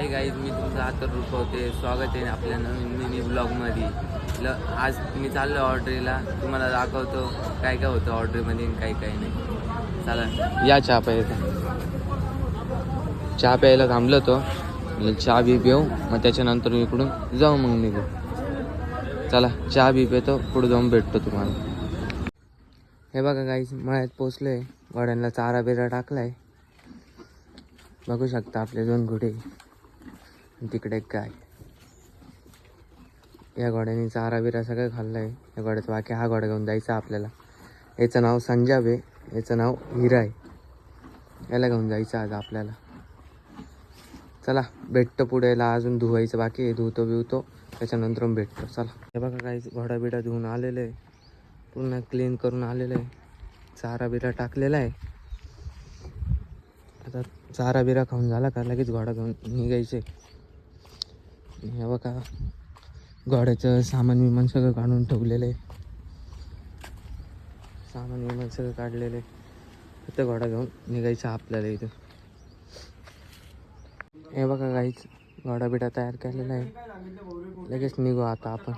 Hi guys मी तुमचं आतर रुपवते. स्वागत आहे आपल्या नवीन मिनी ब्लॉगमध्ये ल आज मी चाललो ऑर्डरीला तुम्हाला दाखवतो काय काय होतं ऑर्डरीमध्ये काय काय नाही. चला. या चहा प्यायला. चहा प्यायला थांबलो तो चहा बी पिऊ मग त्याच्यानंतर मी इकडून जाऊ मग निघू. चला चहा बी पितो पुढे जाऊन भेटतो तुम्हाला. हे बघा गाईज मळ्यात पोचलोय. घोड्यांना चारा बिरा टाकलाय. बघू शकता आपले दोन घोडे. तिकडे काय या घोड्याने चारा बिरा सगळं खाल्लंय. या घोड्याचं बाकी हा घोडा घेऊन जायचा आपल्याला. याचं नाव संजाब आहे याचं नाव हिरा आहे याला घेऊन जायचं आज आपल्याला. चला भेटतो पुढे. अजून धुवायचं बाकी आहे. धुतो बिवतो. त्याच्यानंतर भेटतो. चला. हे बघा काही घोडा बिडा धुवून आलेलं आहे. पूर्ण क्लीन करून आलेलं आहे. चारा बिरा टाकलेला आहे. आता चारा बिरा खाऊन झाला का? लगेच घोडा घेऊन निघायचे. हे बघा. घोड्याचं सामान विमान सगळं काढून ठेवलेलं आहे. सामान विमान सगळं काढलेलं आहे. फक्त घोडा घेऊन निघायचं आपल्याला इथं. हे बघा काहीच घोडा बिडा तयार केलेला आहे. लगेच निघू आता आपण.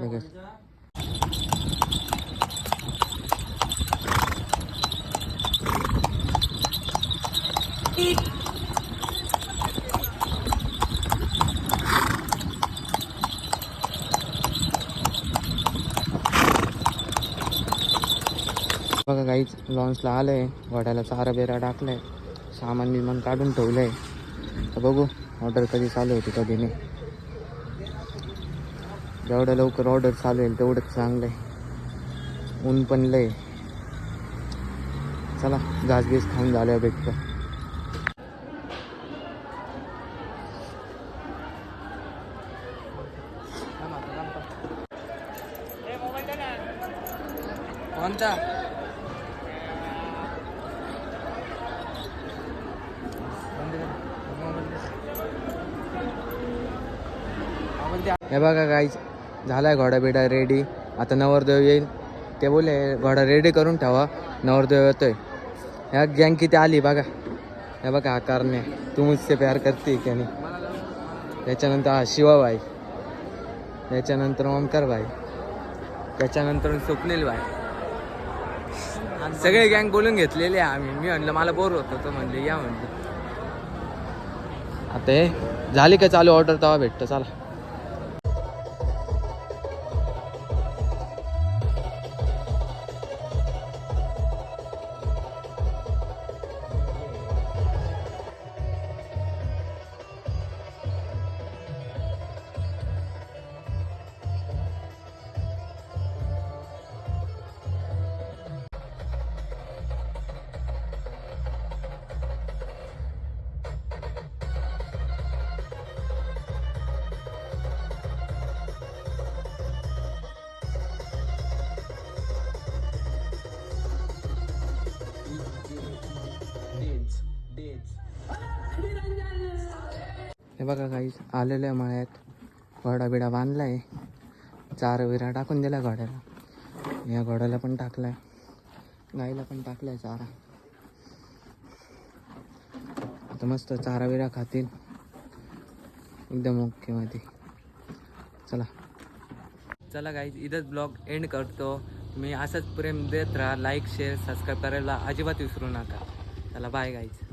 लगेच. बघा काहीच लॉन्चला आलं आहे घोड्याला चारा बिरा टाकलाय. सामान बिमान काढून ठेवलं आहे तर बघू ऑर्डर कधी चालू होती कधी नाही. जेवढं लवकर ऑर्डर चालू होईल तेवढंच चांगलं आहे. ऊन पण लय. चला घासबीस खाऊन झालं भेटतं कोणता? हे बघा काहीच झालाय घोडा बिडा रेडी आता नवरदेव येईल ते बोले घोडा रेडी करून ठेवा नवरदेव येतोय. ह्या गँग किती आली बघा. हे बघा आकारने तू मुझसे प्यार करते त्याने त्याच्यानंतर हा शिवाबाई. त्याच्यानंतर ओमकार भाई त्याच्यानंतर स्वप्नील भाई सगळे गँग बोलून घेतलेले आहे आम्ही. मी म्हणलं मला बोर होत होतं म्हणले या म्हणलं. आता हे झाली का चालू ऑर्डर तेव्हा भेटतं चला. हे बघा काही आलेलं आहे मळ्यात. घोडा बिडा बांधला आहे चार विरा टाकून दिला घोड्याला. या घोड्याला पण टाकलाय. गाईला पण टाकलाय चारा. आता मस्त चारा विरा खातील. एकदम ओके मध्ये. चला. चला गाईज इथंच ब्लॉग एंड करतो. तुम्ही असंच प्रेम देत राहा. लाईक शेअर सबस्क्राईब करायला अजिबात विसरू नका. चला बाय गाईज